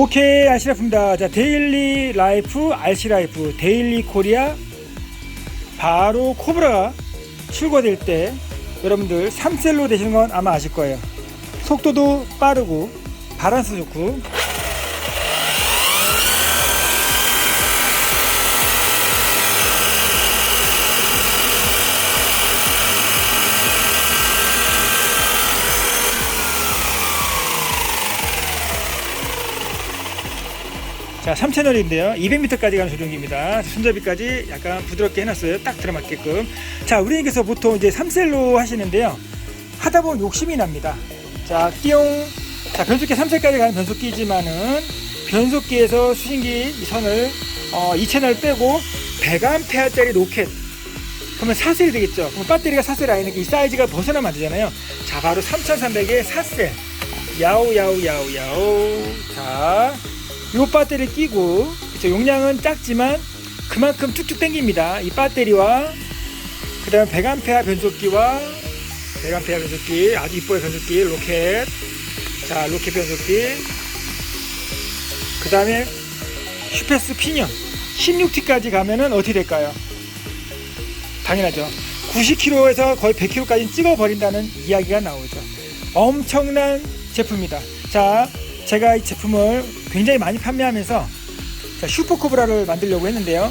오케이 RC라이프입니다. 자 데일리 라이프 RC라이프 데일리 코리아 바로 코브라가 출고될 때 여러분들 3셀로 되시는 건 아마 아실 거예요. 속도도 빠르고 바란스 좋고 자, 3채널인데요. 200m까지 가는 조종기입니다. 손잡이까지 약간 부드럽게 해놨어요. 딱 들어맞게끔. 자, 우리님께서 보통 이제 3셀로 하시는데요. 하다 보면 욕심이 납니다. 자, 띠용. 자, 변속기 3셀까지 가는 변속기지만은 변속기에서 수신기 이 선을 어, 2채널 빼고 100A짜리 로켓. 그러면 4셀이 되겠죠. 그럼 배터리가 4셀 아니니까 이 사이즈가 벗어나면 안 되잖아요. 자, 바로 3300에 4셀. 야우, 야우, 야우, 야우. 자, 요 배터리 끼고 그쵸, 용량은 작지만 그만큼 툭툭 당깁니다. 이 배터리와 그 다음에 100A 변속기와 100A 변속기 아주 이뻐요 변속기 로켓 자 로켓 변속기 그 다음에 슈페스 피년 16T까지 가면은 어떻게 될까요? 당연하죠. 90km에서 거의 100km까지 찍어버린다는 이야기가 나오죠. 엄청난 제품입니다. 자, 제가 이 제품을 굉장히 많이 판매하면서 자, 슈퍼코브라를 만들려고 했는데요.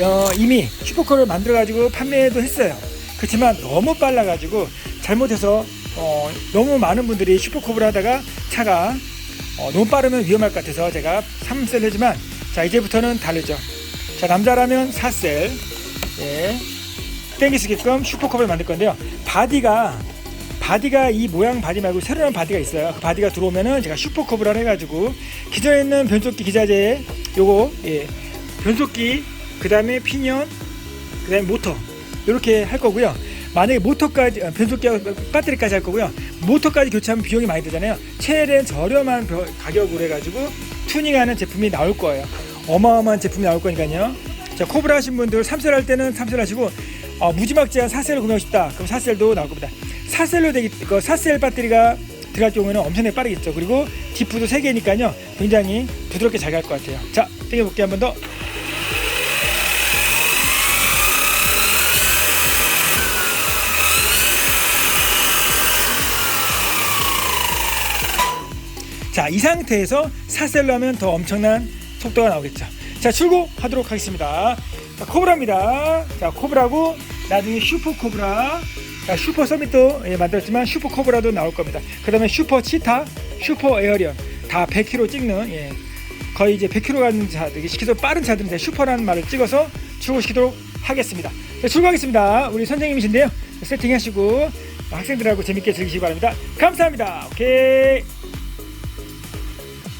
어, 이미 슈퍼코브라를 만들어가지고 판매도 했어요. 그렇지만 너무 빨라가지고 잘못해서 어, 너무 많은 분들이 슈퍼코브라 하다가 차가 어, 너무 빠르면 위험할 것 같아서 제가 3셀 해지만 자 이제부터는 다르죠. 자 남자라면 4셀 예. 있게끔 슈퍼컵을 만들 건데요. 바디가 바디가 이 모양 바디 말고 새로 나온 바디가 있어요. 그 바디가 들어오면은 제가 슈퍼컵을 해가지고 기존에 있는 변속기 기자재 요거 예. 변속기 그 다음에 피년 그 다음에 모터 이렇게 할 거고요. 만약에 모터까지 어, 변속기와 배터리까지 할 거고요. 모터까지 교체하면 비용이 많이 들잖아요. 최대한 저렴한 벼- 가격으로 해가지고 튜닝하는 제품이 나올 거예요. 어마어마한 제품이 나올 거니까요. 자 코브라 하신 분들 3셀 할 때는 3셀 하시고 어, 무지막지한 4셀을 구매하고 싶다. 그럼 4셀도 나올 겁니다. 4셀로 되기 그 4셀 배터리가 들어갈 경우에는 엄청나게 빠르겠죠. 그리고 디프도 3개니까요. 굉장히 부드럽게 잘 갈 것 같아요. 자, 땡겨볼게요. 한 번 더. 자, 이 상태에서 4셀로 하면 더 엄청난 속도가 나오겠죠. 자, 출고하도록 하겠습니다. 자, 코브라입니다. 자, 코브라고 나중에 슈퍼 코브라. 자, 슈퍼 서밋도 예, 만들었지만 슈퍼 코브라도 나올 겁니다. 그 다음에 슈퍼 치타, 슈퍼 에어리언 다 100km 찍는 예, 거의 이제 100km 가는 차들, 시켜서 빠른 이제 슈퍼라는 말을 찍어서 출고시키도록 하겠습니다. 자, 출고하겠습니다. 우리 선생님이신데요. 세팅하시고 학생들하고 재밌게 즐기시기 바랍니다. 감사합니다. 오케이.